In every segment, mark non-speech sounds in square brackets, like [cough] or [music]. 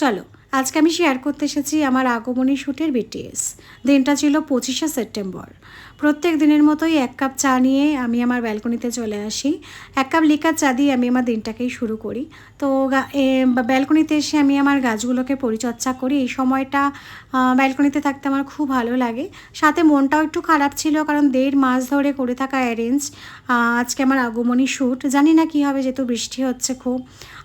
চলো, আজকে আমি শেয়ার করতে এসেছি আমার আগমনী শ্যুটের বিটিএস দিনটা ছিল পঁচিশে সেপ্টেম্বর। প্রত্যেক দিনের মতোই এক কাপ চা নিয়ে আমি আমার ব্যালকনিতে চলে আসি। এক কাপ লিকার চা দিয়ে আমি আমার দিনটাকেই শুরু করি। তো ব্যালকনিতে এসে আমি আমার গাছগুলোকে পরিচর্যা করি। এই সময়টা ব্যালকনিতে থাকতে আমার খুব ভালো লাগে। সাথে মনটাও একটু খারাপ ছিল কারণ দেড় মাস ধরে করে থাকা অ্যারেঞ্জ আজকে আমার আগমনী শ্যুট জানি না কী হবে, যেহেতু বৃষ্টি হচ্ছে খুব।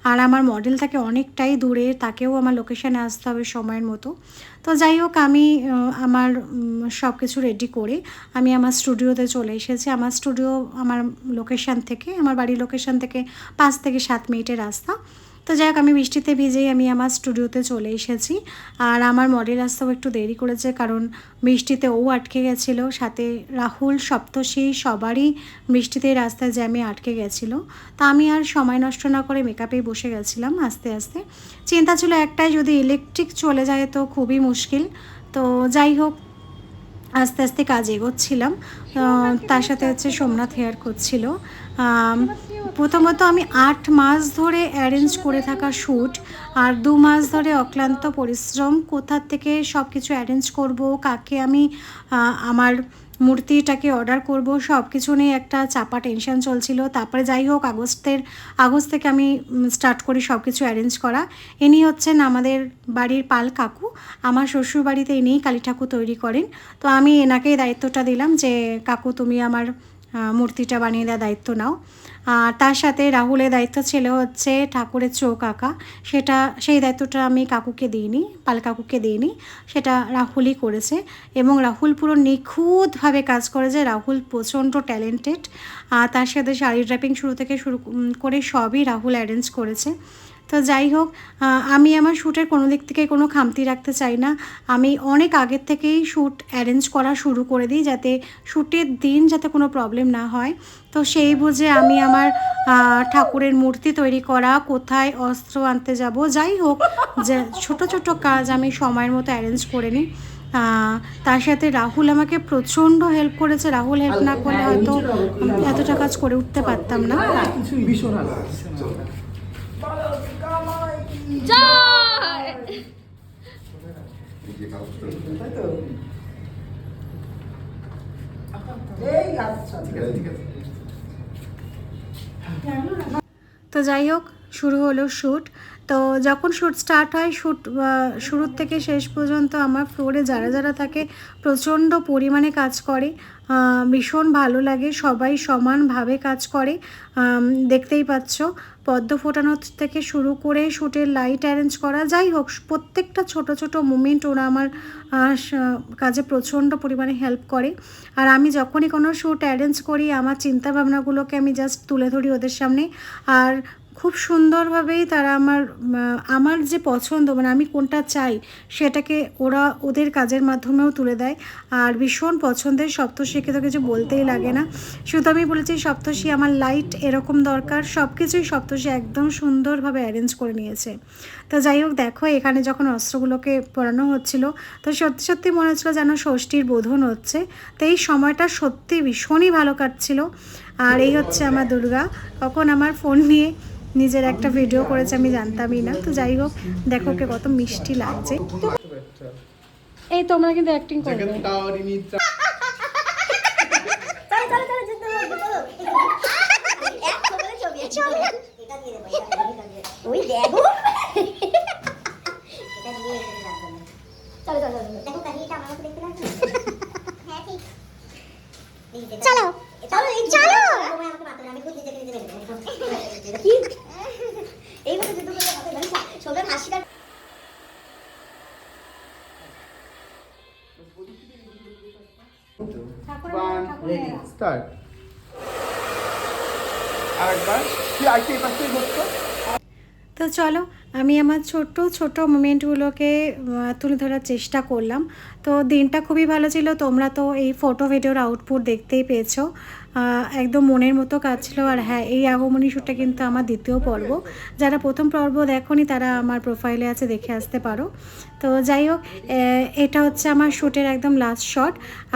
আর আমার মডেল থাকে অনেকটাই দূরে, তাকেও আমার লোকেশানে আসতে হবে সময়ের মতো। তো যাই হোক, আমি আমার সব কিছু রেডি করে আমি আমার স্টুডিওতে চলে এসেছি। আমার স্টুডিও আমার লোকেশান থেকে, আমার বাড়ির লোকেশান থেকে পাঁচ থেকে সাত মিনিটের রাস্তা। তো যাই হোক আমি বৃষ্টিতে ভিজেই আমি আমার স্টুডিওতে চলে এসেছি। আর আমার মডেল আসতেও একটু দেরি করেছে কারণ বৃষ্টিতে ও আটকে গেছিল। সাথে রাহুল সপ্তশী সবারই বৃষ্টিতে রাস্তায় জ্যামে আটকে গেছিল। তা আমি আর সময় নষ্ট না করে মেকআপেই বসে গেছিলাম আস্তে আস্তে। চিন্তা ছিল একটাই, যদি ইলেকট্রিক চলে যায় তো খুবই মুশকিল। তো যাই হোক, আস্তে আস্তে কাজ এগোচ্ছিলাম। তার সাথে হচ্ছে সোমনাথ হেয়ার করছিল। প্রথমত আমি আট মাস ধরে অ্যারেঞ্জ করে থাকা শ্যুট আর দু মাস ধরে অক্লান্ত পরিশ্রম, কোথা থেকে সব কিছু অ্যারেঞ্জ করব, কাকে আমি আমার মূর্তিটাকে অর্ডার করব সব কিছু নিয়ে একটা চাপা টেনশন চলছিল। তারপরে যাই হোক, আগস্টের, আগস্ট থেকে আমি স্টার্ট করি সব কিছু অ্যারেঞ্জ করা। ইনি হচ্ছেন আমাদের বাড়ির পাল কাকু। আমার শ্বশুর বাড়িতে ইনিই কালী ঠাকুর তৈরি করেন। তো আমি এনাকেই দায়িত্বটা দিলাম যে, কাকু তুমি আমার মূর্তিটা বানিয়ে দেওয়ার দায়িত্ব নাও। আর তার সাথে রাহুলের দায়িত্ব ছিল হচ্ছে ঠাকুরের চোখ আঁকা। সেটা, সেই দায়িত্বটা আমি কাকুকে দিইনি, পাল কাকুকে দিইনি, সেটা রাহুলই করেছে। এবং রাহুল পুরো নিখুঁতভাবে কাজ করে যে রাহুল প্রচণ্ড ট্যালেন্টেড আর তার সাথে শাড়ি ড্রাপিং শুরু থেকে শুরু করে সবই রাহুল অ্যারেঞ্জ করেছে। তো যাই হোক আমি আমার শ্যুটের কোনো দিক থেকে কোনো খামতি রাখতে চাই না। আমি অনেক আগের থেকেই শ্যুট অ্যারেঞ্জ করা শুরু করে দিই যাতে শ্যুটের দিন যাতে কোনো প্রবলেম না হয়। তো সেই বুঝে আমি আমার ঠাকুরের মূর্তি তৈরি করা, কোথায় অস্ত্র আনতে যাব, যাই হোক, যে ছোটো ছোটো কাজ আমি সময়ের মতো অ্যারেঞ্জ করে নিই। তার সাথে রাহুল আমাকে প্রচণ্ড হেল্প করেছে। রাহুল হেল্প না করলে হয়তো এতটা কাজ করে উঠতে পারতাম না ভীষণ ভালো জয় তাই তো যাই হোক শুরু হলো শ্যুট। তো যখন শ্যুট স্টার্ট হয়, শ্যুট শুরুর থেকে শেষ পর্যন্ত আমার ফ্লোরে যারা যারা থাকে, প্রচণ্ড পরিমাণে কাজ করে। ভীষণ ভালো লাগে, সবাই সমানভাবে কাজ করে। দেখতেই পাচ্ছ, পদ্ম ফোটানো থেকে শুরু করে শ্যুটের লাইট অ্যারেঞ্জ করা, যাই হোক, প্রত্যেকটা ছোট ছোট মুমেন্ট ওরা আমার কাজে প্রচণ্ড পরিমাণে হেল্প করে। আর আমি যখনই কোনো শ্যুট অ্যারেঞ্জ করি, আমার চিন্তা ভাবনাগুলোকে আমি জাস্ট তুলে ধরি ওদের সামনে। আর খুব সুন্দরভাবেই তারা আমার আমার যে পছন্দ মানে আমি কোনটা চাই, সেটাকে ওরা ওদের কাজের মাধ্যমেও তুলে দেয়। আর ভীষণ পছন্দের সপ্তর্ষিকে তো কিছু বলতেই লাগে না। শুধু আমি বলেছি সপ্তর্ষি আমার লাইট এরকম দরকার সব কিছুই সপ্তর্ষি একদম সুন্দরভাবে অ্যারেঞ্জ করে নিয়েছে। তো যাই হোক, দেখো এখানে যখন অস্ত্রগুলোকে পরানো হচ্ছিল, তো সত্যি সত্যি মনে হচ্ছিল যেন ষষ্ঠীর বোধন হচ্ছে। তো এই সময়টা সত্যি ভীষণই ভালো কাটছিল। আর এই হচ্ছে আমার দুর্গা, কখন আমার ফোন নিয়ে নিজের একটা ভিডিও করেছে আমি জানতামই না। তো যাই হোক দেখো ওকে কত মিষ্টি লাগছে। এই তোমরা কিন্তু অ্যাক্টিং করবে [laughs] [laughs] ওই চলো চলো যুদ্ধ করব, চলো এক ছবিতে ছবি আছে। এটা দিয়ে দেবো, এটা দিয়ে দেবো, এটা দিয়ে দেবো। ওই দেখো এটা দিয়ে এখানে রাখব না। চলো চলো চলো দেখো কাহিনীটা আমার মতো দেখতে লাগছে হ্যাঁ ঠিক চলো চলো এই চলো তোমায় আমাকে মারতে হবে, আমি খুব নিজেকে নিজে মেরে দেবো। কি এইভাবে যুদ্ধ করলে হবে না সবের হাসিটা স্টার্ট আরেকবার তুই আইতে এই পাশে বসতো তো চলো আমি আমার ছোট্ট ছোট মোমেন্টগুলোকে তুলে ধরার চেষ্টা করলাম। তো দিনটা খুবই ভালো ছিল তোমরা তো এই ফটো ভিডিওর আউটপুট দেখতেই পেয়েছ। একদম মনের মতো কাজ ছিল আর হ্যাঁ এই আগমনী শ্যুটটা কিন্তু আমার দ্বিতীয় পর্ব। যারা প্রথম পর্ব দেখোনি, তারা আমার প্রোফাইলে আছে, দেখে আসতে পারো। তো যাই হোক এটা হচ্ছে আমার শ্যুটের একদম লাস্ট শট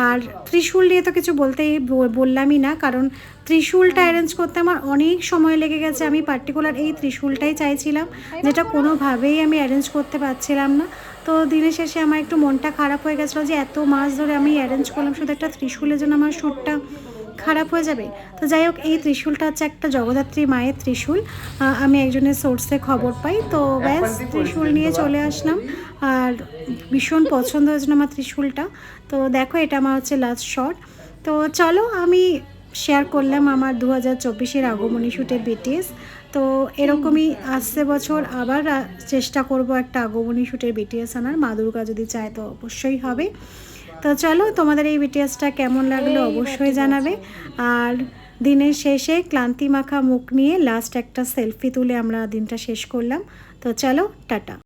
আর ত্রিশূল নিয়ে তো কিছু বলতেই বললামই না, কারণ ত্রিশূলটা অ্যারেঞ্জ করতে আমার অনেক সময় লেগে গেছে। আমি পার্টিকুলার এই ত্রিশূলটাই চাইছিলাম, যেটা কোনোভাবেই আমি অ্যারেঞ্জ করতে পারছিলাম না। তো দিনের শেষে আমার একটু মনটা খারাপ হয়ে গেছিল যে এত মাস ধরে আমি অ্যারেঞ্জ করলাম শুধু একটা ত্রিশূলের জন্য আমার শ্যুটটা খারাপ হয়ে যাবে। তো যাই হোক এই ত্রিশূলটা হচ্ছে একটা জগদ্ধাত্রী মায়ের ত্রিশূল। আমি একজনের সোর্সে খবর পাই। তো ব্যাস ত্রিশূল নিয়ে চলে আসলাম। আর ভীষণ পছন্দ হয়েছিল আমার ত্রিশূলটা। তো দেখো এটা আমার হচ্ছে লাস্ট শট তো চলো আমি শেয়ার করলাম আমার দু হাজার চব্বিশের আগমনী শ্যুটের বিটিএস তো এরকমই আসছে বছর আবার চেষ্টা করব একটা আগমনী শ্যুটের বিটিএস আনার। মা দুর্গা যদি চায় তো অবশ্যই হবে। তো চলো তোমাদের এই বিটিএসটা কেমন লাগল অবশ্যই জানাবে। আর দিনের শেষে ক্লান্তি মাখা মুখ নিয়ে লাস্ট একটা সেলফি তুলে আমরা দিনটা শেষ করলাম। তো চলো টাটা।